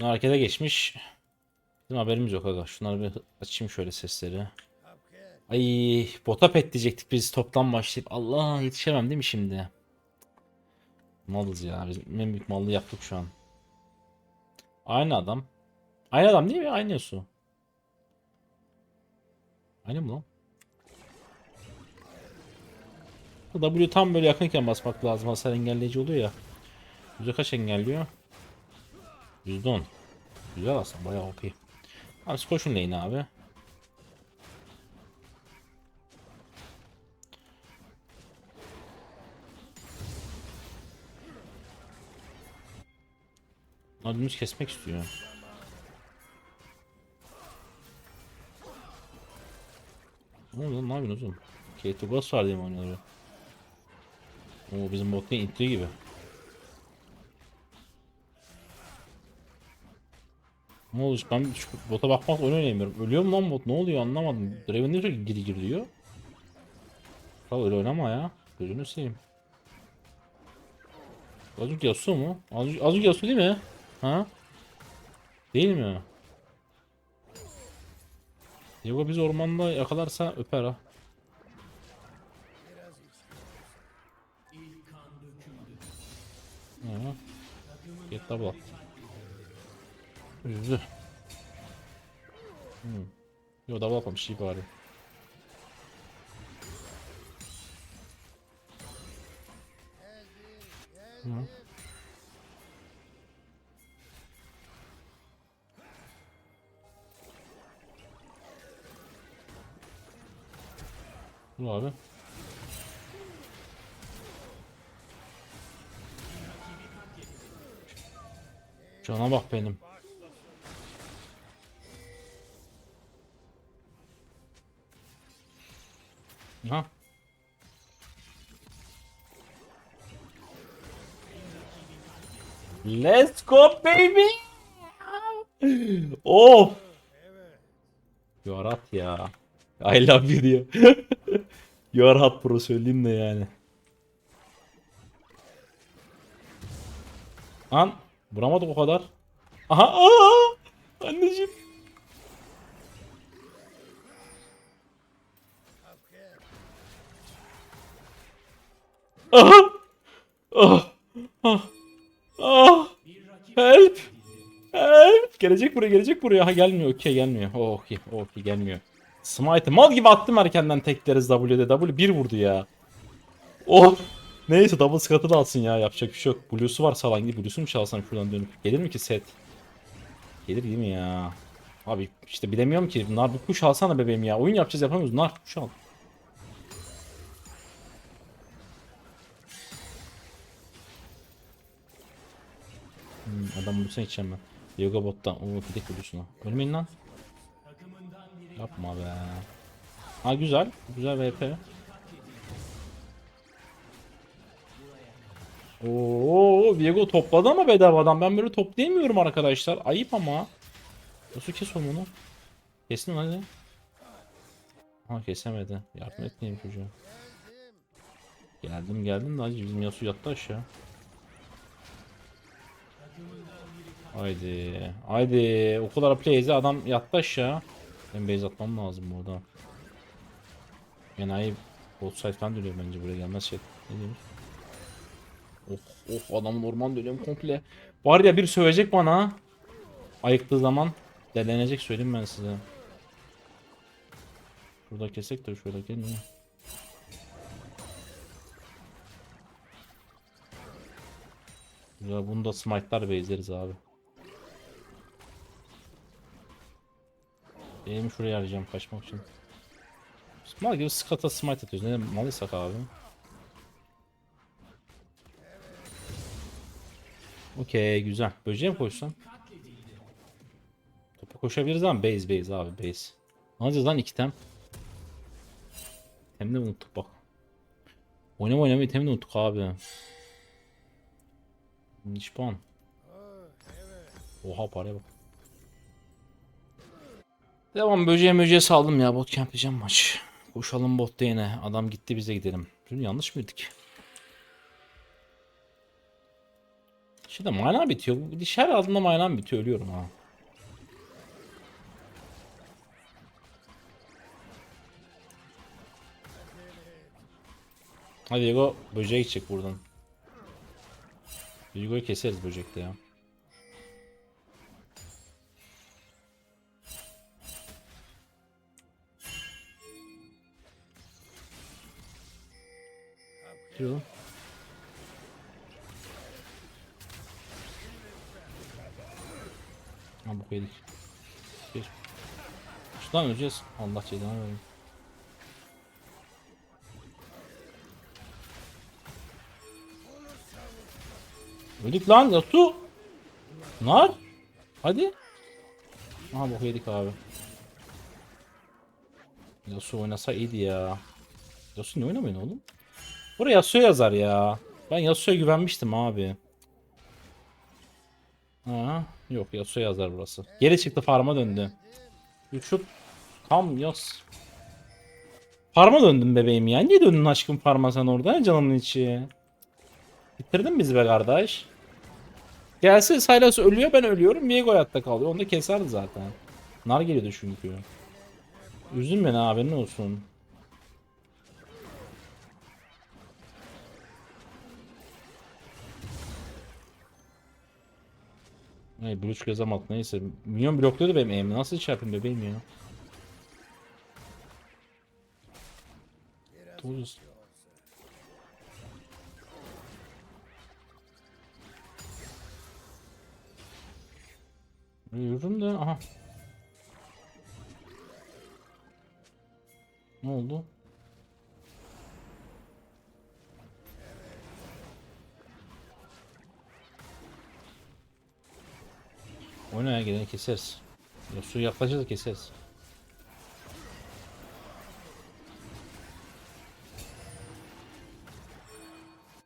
Harekete geçmiş. Bizim haberimiz yok aga. Şunları bir açayım şöyle sesleri. Ay bota pet diyecektik biz toptan başlayıp. Allah yetişemem değil mi şimdi? Malız ya. Biz en büyük mallı yaptık şu an. Aynı adam. Aynı adam değil mi? Aynı su. Aynı mı lan? W tam böyle yakınken basmak lazım. Hasar engelleyici oluyor ya. Yüzde kaç engelliyor? Yüzde on. Güzel aslında bayağı OP. Abi koşun lane abi. Adımız kesmek istiyor. Ne lan ne yapıyorsun oğlum? Kate Ghost var diye mi oynuyorlar? Oo bizim bot değil intli gibi. Ne oldu? Ben şu bota bakmak oyun oynayamıyorum. Ölüyor mu lan bot? Ne oluyor anlamadım. Draven ne sürekli giri gir diyor. Kral öyle oynama ya. Gözünü seveyim. Azıcık Yasuo mu? Azıcık, azıcık Yasuo değil mi? Ha? Değil mi? Yoga biz ormanda yakalarsa öper ha. Ha. Get double. Üzdü. Hmm. Yo double atmamış iyi bari. Hı. Bu abi. Cana bak benim. Let's go baby. Of. Hot ya. I love you diyor. hot pro söyleyeyim de yani. An vuramadık o kadar. Aha aa! Anneciğim. Aha! Ah! Ah! Ah! Help! Help! Gelecek buraya, gelecek buraya. Ha gelmiyor, okey gelmiyor. Oh, okey, okey gelmiyor. Smite mal gibi attım erkenden tekleriz W'de. W bir vurdu ya. Oh! Neyse double skatı da alsın ya yapacak bir şey yok. Blue'su var salan gibi. Blue'su mu çalsam şuradan dönüp. Gelir mi ki set? Gelir değil mi ya? Abi işte bilemiyorum ki. Nar bir kuş alsana bebeğim ya. Oyun yapacağız yapamıyoruz. Nar kuş al. Adam bulursa içeceğim ben. Yoga bottan. Oo pidek bulursun ha. Ölmeyin lan. Yapma be. Ha güzel. Güzel VP. Oo, Viego topladı ama bedavadan. Ben böyle toplayamıyorum arkadaşlar. Ayıp ama. Nasıl kes onu? Kesin hadi. Ha kesemedi. Yardım etmeyeyim çocuğa. Geldim geldim de hacı bizim Yasu yattı aşağı. Haydi. Haydi. O kadar play'e adam yattı aşağı. Ben base atmam lazım burada. Enayi bot side dönüyor bence buraya gelmez şey. Ne diyorsun? Of of adamın orman dönüyorum komple. Var ya bir sövecek bana. Ayıktığı zaman delenecek söyleyeyim ben size. Şurada kesek de şöyle gelmiyor. Ya bunu da smite'lar bezleriz abi. Benim şuraya arayacağım kaçmak için. Mal gibi skata smite atıyoruz. Ne malıysak abi. Okey güzel. Böceğe mi koşsam? Topa koşabiliriz ama base base abi base. Ne yapacağız lan iki tem? Hem de unuttuk bak. Oynama oynamayı tem de unuttuk abi. Hiç puan. Oha paraya bak. Devam böceğe möceğe saldım ya bot camp yapacağım maç. Koşalım botta yine. Adam gitti bize gidelim. Dün yanlış mıydık? Şimdi mana bitiyor. Bu Diş her aldığında mana bitiyor. Ölüyorum ha. Hadi Diego böceğe gidecek buradan. Diego'yu keseriz böcekte ya. Diyor. Ha bu yedik. Bir. Şuradan öleceğiz. Allah cezanı versin. Öldük lan Yasuo. Nar. Hadi. Aha bu yedik abi. Yasuo oynasa iyiydi ya. Yasuo ne oynamayın oğlum? Buraya Yasuo yazar ya. Ben Yasuo'ya güvenmiştim abi. Ha, yok Yasuo yazar burası. Geri çıktı farma döndü. Uçup tam yaz. Farma döndüm bebeğim ya. Niye döndün aşkım farma sen orada canımın içi? Bitirdin bizi be kardeş. Gelse Silas ölüyor ben ölüyorum. Viego hayatta kalıyor. Onu da keserdi zaten. Nar geliyordu çünkü. Üzün beni haberin olsun. Ay Bruce gözem at neyse. Minyon blokluyordu benim aim'i. Nasıl hiç yapayım bebeğim ya. Tuz. Yürüdüm de aha. Ne oldu? O ne ya geleni keseriz. Ya su yaklaşırsa keseriz.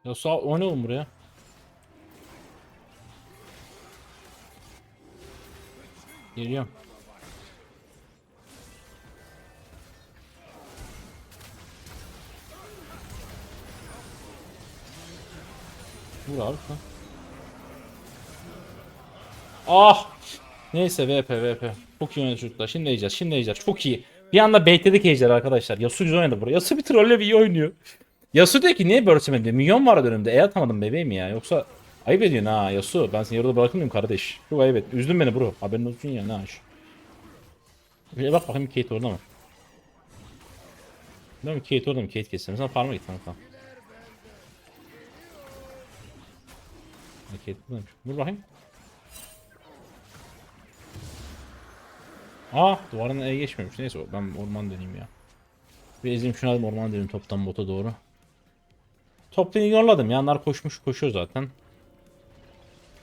Ya su o ne oğlum buraya? Geliyorum. Vur abi. Ah! Neyse VP VP. Çok iyi oynadı çocuklar. Şimdi yiyeceğiz. Şimdi yiyeceğiz. Çok iyi. Bir anda baitledik ejder arkadaşlar. Yasuo güzel oynadı buraya. Yasuo bir trolle bir iyi oynuyor. Yasuo diyor ki niye börseme diyor. Milyon var önümde. E atamadım bebeğim ya. Yoksa ayıp ediyorsun ha Yasuo. Ben seni yarıda bırakır mıyım kardeş? Çok ayıp et. Üzdün beni bro. Haberin olsun ya. Ne aş. Bir bak bakayım Kate orada mı? Değil mi? Kate orada mı? Kate kesin. Sen farm'a git kanka. Ha, Kate buradaymış. Dur bakayım. Aa duvarın E geçmemiş. Neyse ben orman döneyim ya. Bir ezeyim şunu orman döneyim toptan bota doğru. Toptan ignorladım. Yanlar koşmuş koşuyor zaten.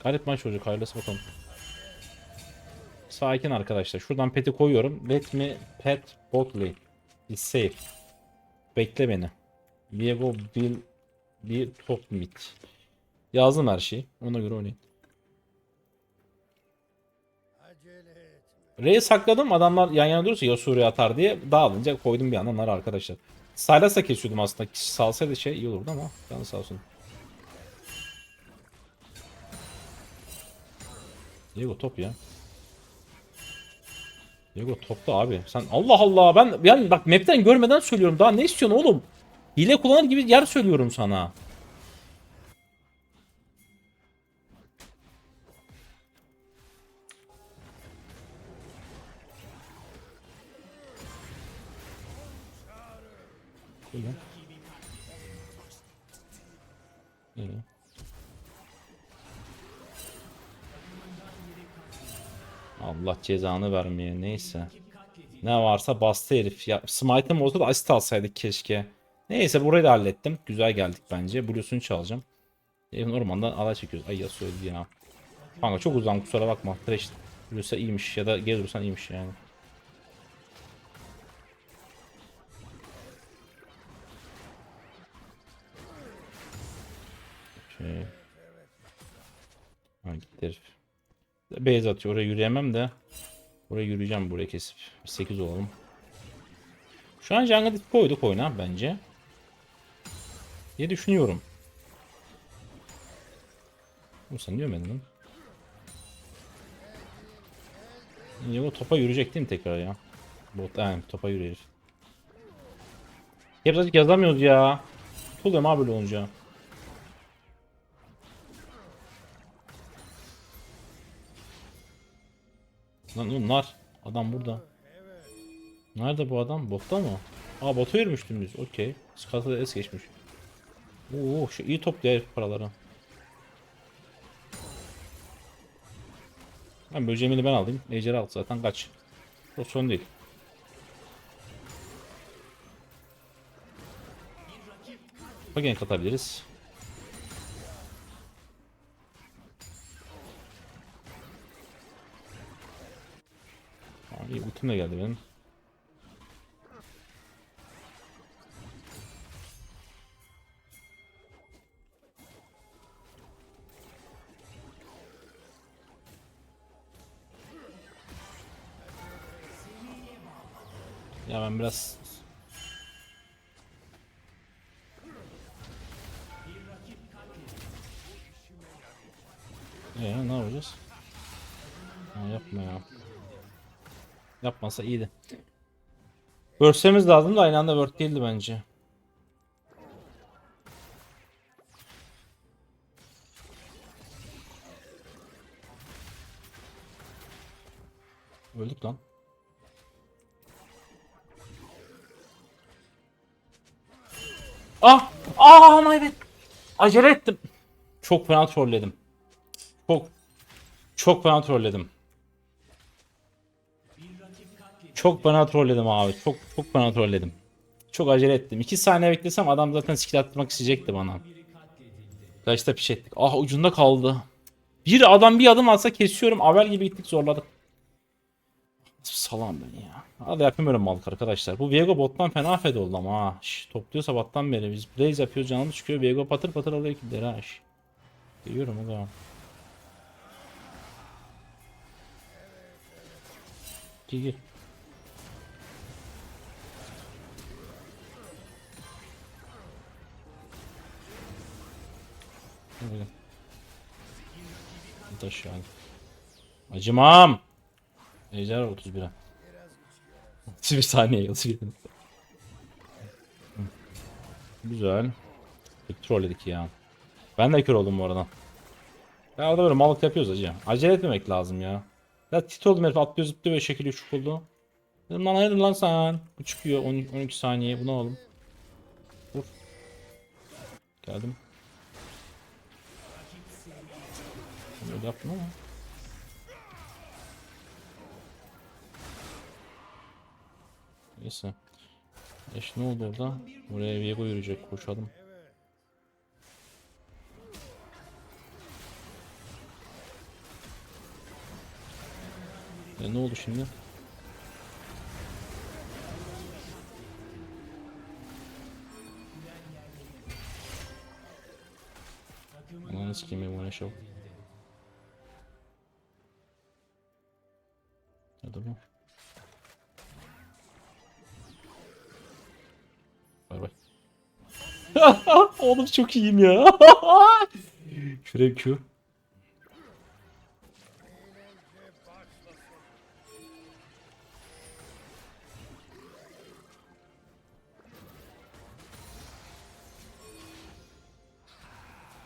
Garip maç olacak hayırlısı bakalım. Sakin arkadaşlar. Şuradan peti koyuyorum. Let me pet bot lane. Be safe. Bekle beni. Diego will be top mid. Yazdım her şeyi. Ona göre oynayın. R'yi sakladım adamlar yan yana durursa Yasuo'ya atar diye dağılınca koydum bir yandan onları arkadaşlar. Sylas'a kesiyordum aslında. Salsaydı şey iyi olurdu ama canı sağ olsun. Diego top ya. Diego topta abi. Sen Allah Allah ben yani bak map'ten görmeden söylüyorum. Daha ne istiyorsun oğlum? Hile kullanır gibi yer söylüyorum sana. Şöyle. Böyle. Allah cezanı vermeye neyse. Ne varsa bastı herif. Ya smite'ım olsa da asist alsaydık keşke. Neyse burayı da hallettim. Güzel geldik bence. Blue'sunu çalacağım. Evin ormandan ala çekiyoruz. Ay ya söyledi ya. Kanka çok uzun kusura bakma. Trash Blue'sa iyiymiş ya da geri dursan iyiymiş yani. Şey. Ha gitti. Beyaz atıyor. Oraya yürüyemem de. Oraya yürüyeceğim buraya kesip. 8 olalım. Şu an jungle dip koyduk oyuna bence. diye düşünüyorum. Bu sen niye ölmedin lan? Ya bu topa yürüyecek değil mi tekrar ya? Bot yani topa yürüyor. Hep zaten yazamıyoruz ya. Oluyor abi böyle olunca. Lan bunlar. Adam burada. Nerede bu adam? Botta mı? Aa bota yürümüş dümdüz. Okey. Skata'da es geçmiş. Oo şu iyi topluyor herif paraları. Ben böceğimi ben alayım. Ejderha aldı zaten kaç. O son değil. Bugün katabiliriz. Abi ultim de geldi benim. Ya ben biraz Yapmasa iyiydi. Börsemiz lazım da aynı anda word değildi bence. Öldük lan. Ah! Ah my bad. Acele ettim. Çok fena trolledim. Çok çok fena trolledim. Çok fena trolledim abi. Çok çok fena trolledim. Çok acele ettim. 2 saniye beklesem adam zaten skill atmak isteyecekti bana. Kaçta piş ettik. Ah ucunda kaldı. Bir adam bir adım atsa kesiyorum. Avel gibi gittik zorladık. Salam ben ya. Hadi yapayım öyle mallık arkadaşlar. Bu Viego bottan fena fed oldu ama ha. Şş, topluyor sabahtan beri. Biz Blaze yapıyoruz canımız çıkıyor. Viego patır patır alıyor killeri ha. Şş. Geliyorum o zaman. Gel gel. Gel. Git aşağı. Acımam. Ejder 31'e. 31 saniye 31. Güzel. Pek trolledik ya. Ben de kör oldum bu arada. Ya orada böyle malık yapıyoruz acı. Acele etmemek lazım ya. Ya tit oldum herif atlıyor zıplıyor ve şekil uçuk oldu. Dedim lan hayırdır lan sen. Bu çıkıyor 12, 12 saniye bunu alalım. Vur. Geldim. Böyle yaptım ama. Neyse. Eş ne oldu orada? Oraya Viego yürüyecek koşalım. E ne oldu şimdi? Ananı sikeyim benim ona Oğlum çok iyiyim ya. Şuraya Q.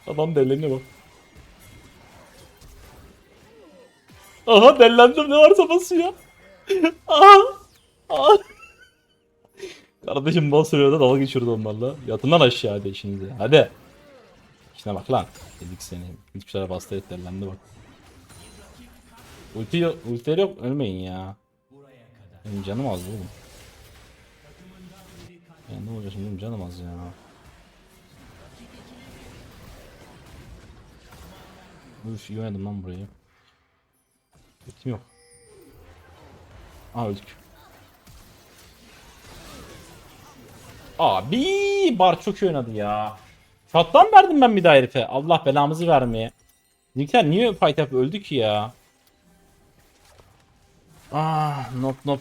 Adam dellenine bak. Aha dellendim ne varsa basıyor. Aha. Aha. Kardeşim boss sürüyordu dalga geçiyordu onlarla. Yatın lan aşağı hadi şimdi. Hadi. İşine bak lan. Dedik seni. Hiçbir şeyler bastı et dellendi bak. Ulti yok. Ultileri yok. Ölmeyin ya. Benim canım az oğlum. Ya ne olacak şimdi canım az ya. Üf iyi oynadım lan burayı. Ultim yok. Aa öldük. Abi bar çok iyi oynadı ya. Shot'tan verdim ben bir daha herife. Allah belamızı vermeye. Bizimkiler niye fight yapıp öldü ki ya? Ah nop nop.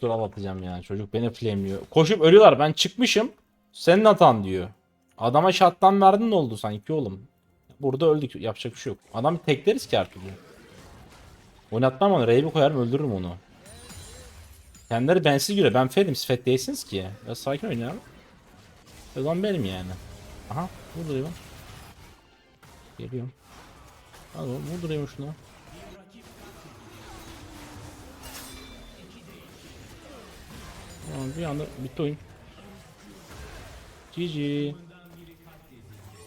Sustur atacağım ya. Çocuk beni flameliyor. Koşup ölüyorlar. Ben çıkmışım. Senin hatan diyor. Adama şattan verdin ne oldu sanki oğlum? Burada öldük. Yapacak bir şey yok. Adam tekleriz ki her türlü. Oynatmam onu. Rave'i koyarım öldürürüm onu. Kendileri bensiz göre. Ben fedim. Siz fet değilsiniz ki. Ya sakin oynayalım. O zaman benim yani. Aha. Vurduruyor. Geliyorum. Hadi oğlum vurduruyor şunu. Tamam bir anda bitti oyun. GG.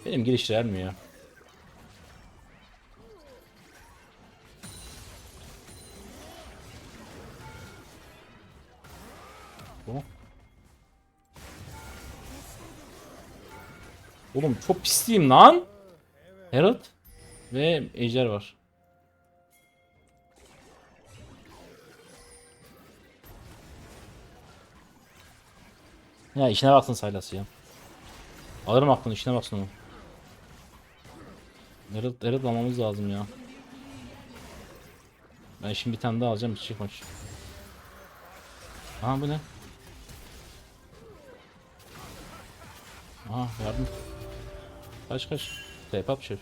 Benim giriş vermiyor. Bu. Oğlum çok pisliyim lan. Herald ve Ejder var. Ya işine baksın Saylas ya. Alırım aklını işine baksın onu. Herald almamız lazım ya. Ben şimdi bir tane daha alacağım bitecek maç. Aha bu ne? Aha yardım. Kaç kaç. Tep up şef.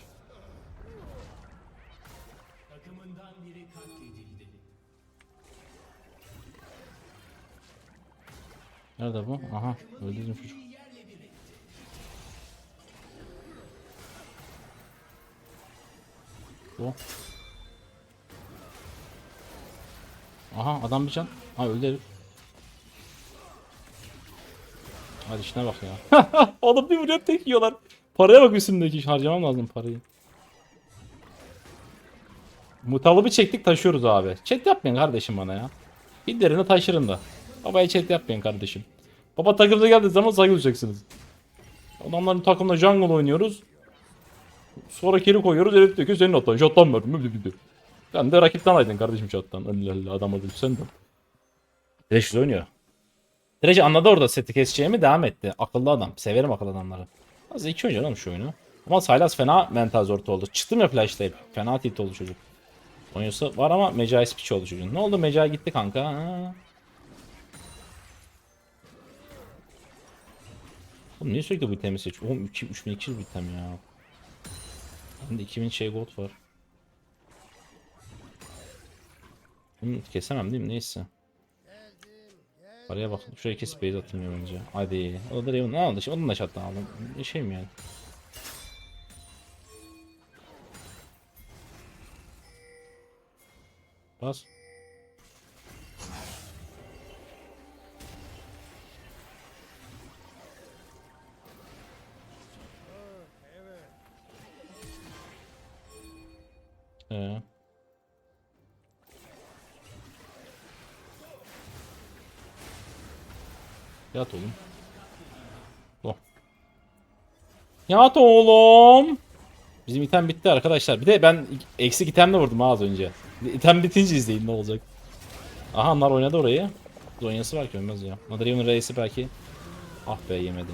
Nerede bu? Aha öldü bizim çocuk. Bu. Aha adam bir can. Ha öldü herif. Hadi işine bak ya. Oğlum bir vuruyor tek yiyorlar. Paraya bak üstümdeki harcamam lazım parayı. Mutalıbı çektik taşıyoruz abi. Chat yapmayın kardeşim bana ya. Bir taşırın da. Babaya chat yapmayın kardeşim. Baba takımda geldiği zaman saygı duyacaksınız. Adamların takımda jungle oynuyoruz. Sonra keri koyuyoruz. Herif diyor ki senin hatan. Shot'tan verdim. Sen de rakipten aydın kardeşim shot'tan. Allah Allah adam öldü sen de. Thresh oynuyor. Thresh anladı orada seti keseceğimi devam etti. Akıllı adam. Severim akıllı adamları. Az iki oynuyor oğlum şu oyunu. Ama Sylas fena mental zorta oldu. Çıktım ya flashlayıp. Fena tilt oldu çocuk. Oynuyorsa var ama Mecai speech oldu çocuğun. Ne oldu Mecai gitti kanka. Ha. Oğlum niye sürekli bu itemi seçiyor? Oğlum 2 3200 bir item ya. Bende 2000 şey gold var. Bunu kesemem değil mi? Neyse. Paraya bak. Şuraya kesip base atılmıyor bence. Hadi. O da Raven aldı? Şimdi Onun da shutdown aldım. Bir şey mi yani? Bas. Ee. Yat oğlum. Oh. Yat oğlum. Bizim item bitti arkadaşlar. Bir de ben eksik itemle vurdum az önce. İtem bitince izleyin ne olacak. Aha onlar oynadı orayı. Zonyası var ki ölmez ya. Madriyo'nun reisi belki. Ah be yemedi.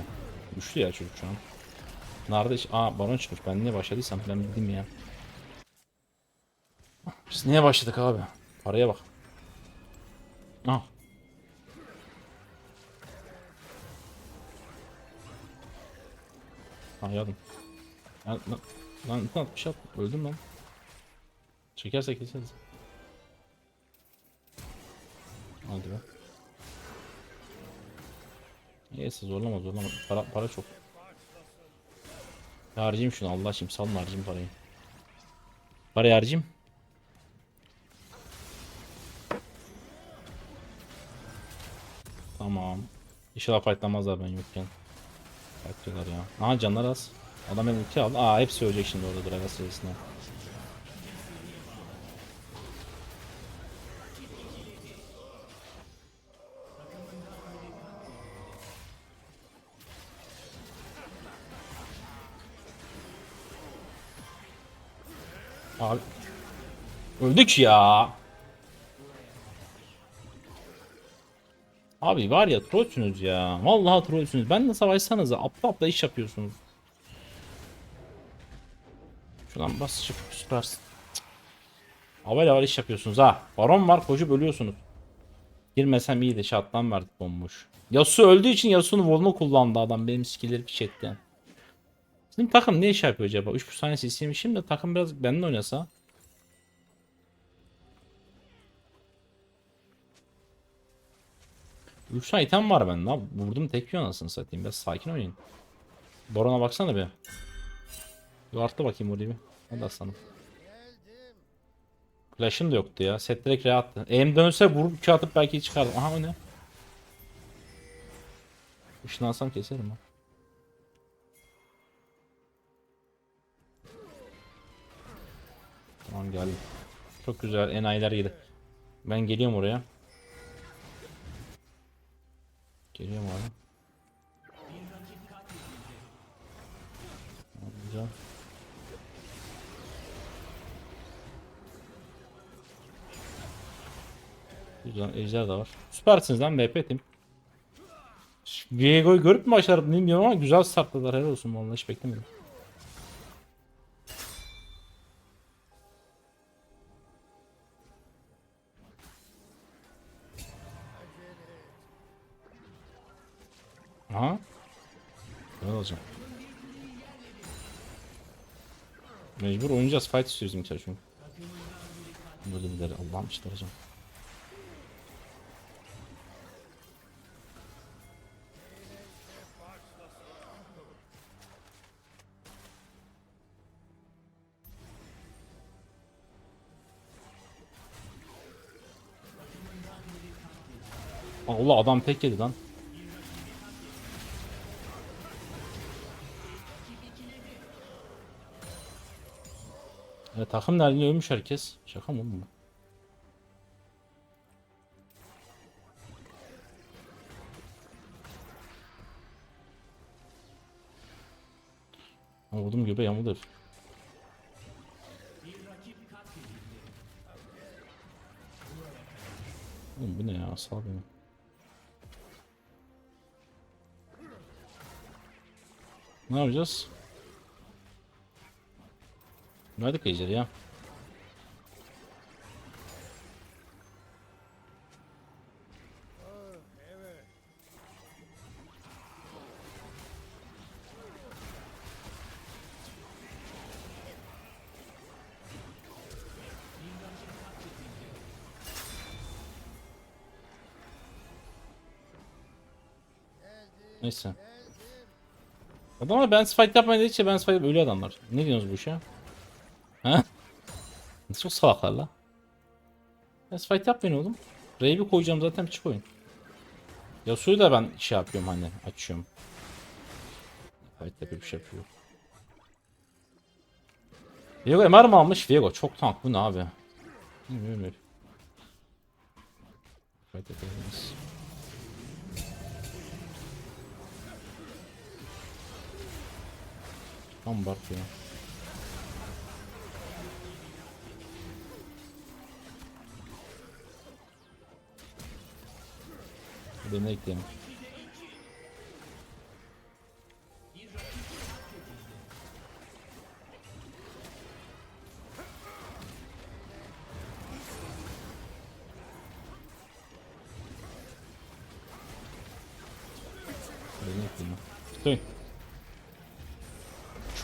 Güçlü ya çocuk şu an. Nerede iş? Aa baron çıkmış. Ben niye başladıysam falan bildim ya. Biz niye başladık abi? Paraya bak. Ah. Ah yardım. Lan, lan, lan ne atmış at. Öldüm lan. Çekersek keseriz. Hadi be. Neyse zorlama zorlama. Para, para çok. Ya harcayayım şunu Allah aşkına salın harcayayım parayı. Parayı harcayayım. Tamam. İnşallah fightlamazlar ben yokken. Fightlıyorlar ya. Aha canlar az. Adam benim ulti aldı. Aa hepsi ölecek şimdi orada Gragas serisine. Abi. Öldük ya. Abi var ya trollsünüz ya. Vallahi trollsünüz. Benle savaşsanız aptal aptal iş yapıyorsunuz. Şuradan bas çık süpersin. Havayla var iş yapıyorsunuz ha. Baron var koşup ölüyorsunuz. Girmesem iyiydi şattan verdik bomboş. Yasu öldüğü için Yasu'nun volunu kullandı adam benim skillleri piç. Şimdi takım ne iş yapıyor acaba? 3 saniye CC'ymişim de takım biraz benimle oynasa. Üç tane item var bende. Vurdum tek yiyor anasını satayım. Biraz sakin oynayın. Boron'a baksana bir. Bir arttı bakayım orayı bir. Hadi aslanım. Flash'ın da yoktu ya. Set direkt R'ye attı. Aim dönse vurup 2 atıp belki çıkardım. Aha o ne? Işınlansam keserim ha. Tamam geldim. Çok güzel enayiler yedi. Ben geliyorum oraya. Geliyorum abi. Güzel. Güzel ejder de var. Süpersiniz lan BP team. Viego'yu görüp mü başarıp bilmiyorum ama güzel startladılar helal olsun vallahi hiç beklemiyordum. Mecbur oynayacağız. Fight istiyoruz bizimkiler çünkü. Böyle bir deri. Allah'ım hocam. Allah adam tek yedi lan. Takım nerede ölmüş herkes. Şaka mı oğlum? Ha, Vurdum göbe yamuldu. Oğlum bu ne ya sağ beni. Ne yapacağız? Nerede Ejder ya? Neyse. Adamlar ben fight yapmayı dedikçe ben fight ölüyor adamlar. Ne diyorsunuz bu işe? Ha? Çok salaklar la. Ben fight yapmayın oğlum. Rave'i koyacağım zaten çık oyun. Yasuo'yu da ben şey yapıyorum hani açıyorum. Fight yapıyor bir şey yapıyor. Viego MR mı almış? Viego çok tank bu ne abi? Bilmiyorum. Fight yapabiliriz. Tam ya. Ekleyelim. Tutayım.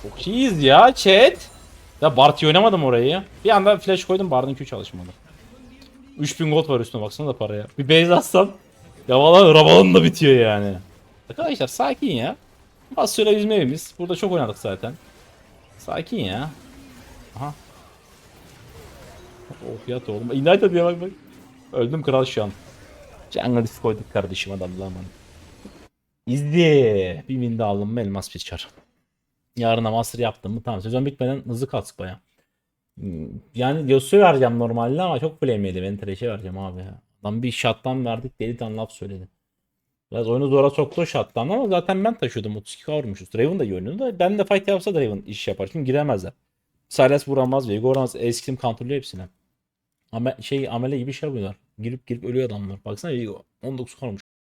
Çok iyiyiz ya chat. Ya Barty oynamadım orayı. Bir anda flash koydum Bard'ın Q çalışmadı. 3000 gold var üstüne baksana da paraya. Bir base atsam. Ya valla rabalın da bitiyor yani. Arkadaşlar sakin ya. Basyola bizim evimiz. Burada çok oynadık zaten. Sakin ya. Aha. Oh yat oğlum. United diye bak bak. Öldüm kral şu an. Jungle risk koyduk kardeşim adamla aman. İzle. Bir win de aldım elmas bir çar. Yarına master yaptım mı tamam sezon bitmeden hızlı kalsık baya. Hmm, Yani Yasuo'yu vereceğim normalde ama çok flame yedi. Ben vereceğim abi ya. Adam bir shot'tan verdik deli laf söyledi. Biraz oyunu zora soktu shot'tan ama zaten ben taşıyordum 32 vurmuşuz. Draven da iyi da ben de fight yapsa Draven iş yapar. Çünkü giremezler. Silas vuramaz, Veigar vuramaz. Eskrim kontrolü hepsine. Ama şey amele gibi şey yapıyorlar. Girip girip ölüyor adamlar. Baksana Veigar 19 olmuş.